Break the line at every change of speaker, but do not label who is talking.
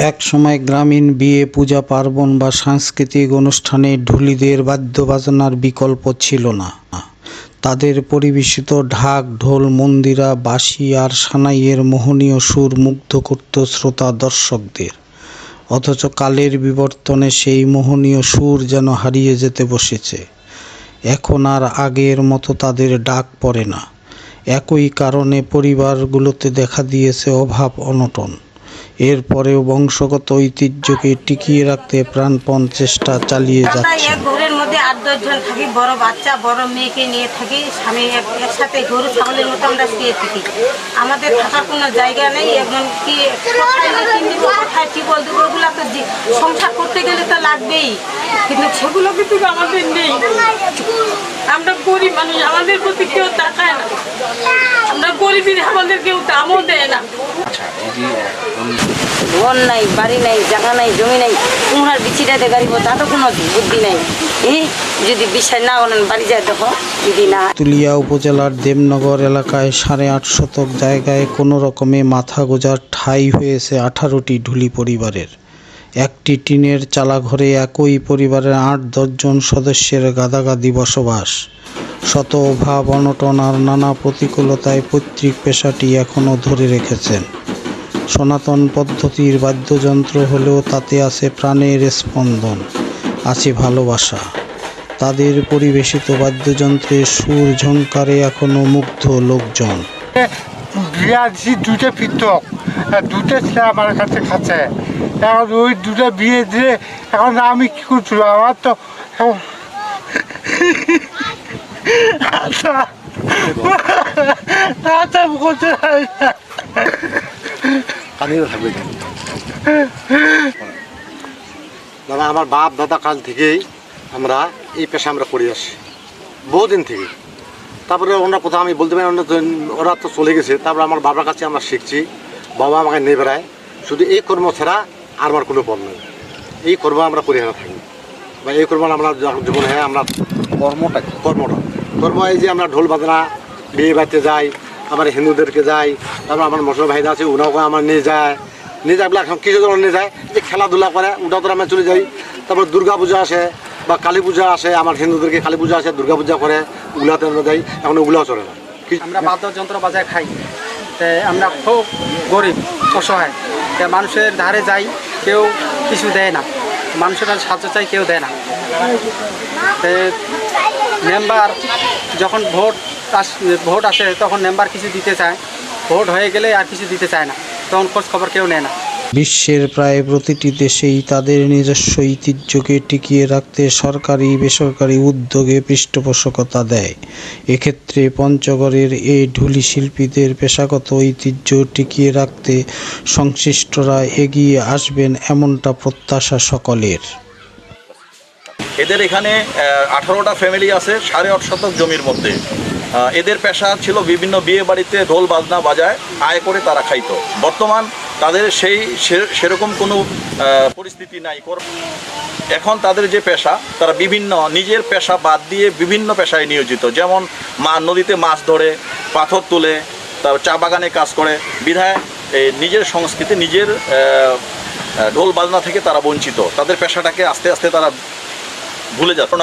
একসময় গ্রামীণ বিয়ে, পূজা, পার্বণ বা সাংস্কৃতিক অনুষ্ঠানে ঢুলিদের বাদ্যবাজনার বিকল্প ছিল না। তাদের পরিবেশিত ঢাক, ঢোল, মন্দিরা, বাঁশি আর সানাইয়ের মোহনীয় সুর মুগ্ধ করত শ্রোতা দর্শকদের। অথচ কালের বিবর্তনে সেই মোহনীয় সুর যেন হারিয়ে যেতে বসেছে। এখন আর আগের মতো তাদের ডাক পড়ে না। একই কারণে পরিবারগুলোতে দেখা দিয়েছে অভাব, অনটন। এরপরেও বংশগত ঐতিহ্যকে টিকিয়ে রাখতে প্রাণপণ চেষ্টা চালিয়ে যাচ্ছে।
এক ঘরের মধ্যে আট দশজন থাকি বড় বাচ্চা বড় মেয়েকে নিয়ে থাকি স্বামী এক- একসাথে গরু ছাগলের মতো আমরা শুয়ে থাকি। আমাদের থাকার কোনো জায়গা নেই এবং কি কোথায় লেট্রিন দিব কোথায় টিপল দেবো ওগুলো তো সংসার করতে গেলে তো লাগবেই। কিন্তু সেগুলো কিন্তু আমাদের নেই। আমরা গরিব মানুষ আমাদের প্রতি কেউ তাকায় না। আমরা গরিবের আমাদের কেউ দামও দেয় না।
ঘর নাই, বাড়ি নাই, জায়গা নাই, জমি নাই কুমড়ার বিচিটাতে গাড়িব তা তো কোনো বুদ্ধি নাই। যদি বিশ্বাস না করেন, বাড়ি যায় দেখো, যদি না।
তুলিয়া উপজেলার দেবনগর এলাকায় সাড়ে আট শতক জায়গায় কোনো রকমে মাথা গোজার ঠাঁই হয়েছে আঠারোটি ঢুলি পরিবারের। একটি টিনের চালাঘরে একই পরিবারের আট দশজন সদস্যের গাদাগাদি বসবাস। শত অভাব, অনটন আর নানা প্রতিকূলতায় পৈতৃক পেশাটি এখনও ধরে রেখেছেন। সনাতন পদ্ধতির বাদ্যযন্ত্র হলেও তাতে আছে প্রাণের স্পন্দন, আছে ভালোবাসা। তাদের পরিবেশিত বাদ্যযন্ত্রের সুর, ঝংকারে এখনও মুগ্ধ লোকজন।
বিয়া দুটো পৃথক দুটো ছেলে আমার কাছে খাচ্ছে। এখন ওই দুটো বিয়ে দিয়ে এখন আমি কি করছি? আমার তো আচ্ছা। আচ্ছা
কানিও থাকবে দাদা আমার বাপ দাদা কাল থেকেই আমরা এই পেশা আমরা করে আসছি। বহুদিন থেকে। তারপরে ওনার কথা আমি বলতে পারি ওরা তো- চলে গেছে। তারপরে আমার বাবার কাছে আমরা শিখছি বাবা আমাকে নিয়ে বেড়ায়। শুধু এই কর্ম ছাড়া আর আমার কোনো পথ নেই। এই কর্ম আমরা করে না থাকি। বা এই কর্ম আমরা জীবনে হ্যাঁ আমরা কর্মটা কর্মটা। কর্ম এই যে আমরা ঢোল বাজনা বিয়ে বাড়িতে যাই আমার হিন্দুদেরকে যাই তারপর আমার মশলা ভাইরা আছে ওনাকে আমার নিয়ে যায়। নিয়ে যায় বলে কিছু জন নিয়ে যায় যে খেলাধুলা করে, ওটাও তো আমরা চলে যাই। তারপর দুর্গা পূজা আসে বা কালী পূজা আসে, আমার হিন্দুদেরকে কালী পূজা আসে, দুর্গা পূজা করে, ওগুলাতে আমরা যাই, এখন ওগুলাও চলে না
আমরা বাদ্যযন্ত্র বাজায় খাই। আমরা খুব গরিব, অসহায়। তে মানুষের ধারে যাই, কেউ কিছু দেয় না। মানুষের সাহায্য চাই, কেউ দেয় না। মেম্বার যখন ভোট ভোট আসে তখন মেম্বার কিছু দিতে চায়। ভোট হয়ে গেলে আর কিছু দিতে চায় না। তখন খোঁজ খবর কেউ নেয় না।
বিশ্বের প্রায় প্রতিটি দেশেই তাদের নিজস্ব ঐতিহ্যকে টিকিয়ে রাখতে সরকারি বেসরকারি উদ্যোগে পৃষ্ঠপোষকতা দেয়। এক্ষেত্রে পঞ্চগড়ের এই ঢুলি শিল্পীদের পেশাগত ঐতিহ্য টিকিয়ে রাখতে সংশ্লিষ্টরা এগিয়ে আসবেন এমনটা প্রত্যাশা সকলের।
এদের এখানে আঠারোটা ফ্যামিলি আছে সাড়ে আট শতক জমির মধ্যে। এদের পেশা ছিল বিভিন্ন বিয়ে বাড়িতে ঢোল বাজনা বাজায়, আয় করে তারা খাইত। বর্তমান তাদের সেই সেরকম কোনো পরিস্থিতি নাই। এখন তাদের যে পেশা, তারা বিভিন্ন নিজের পেশা বাদ দিয়ে বিভিন্ন পেশায় নিয়োজিত। যেমন মা নদীতে মাছ ধরে, পাথর তুলে তারপর চা বাগানে কাজ করে। বিধায় এই নিজের সংস্কৃতি, নিজের ঢোল বাজনা থেকে তারা বঞ্চিত। তাদের পেশাটাকে আস্তে আস্তে তারা ভুলে যাচ্ছে।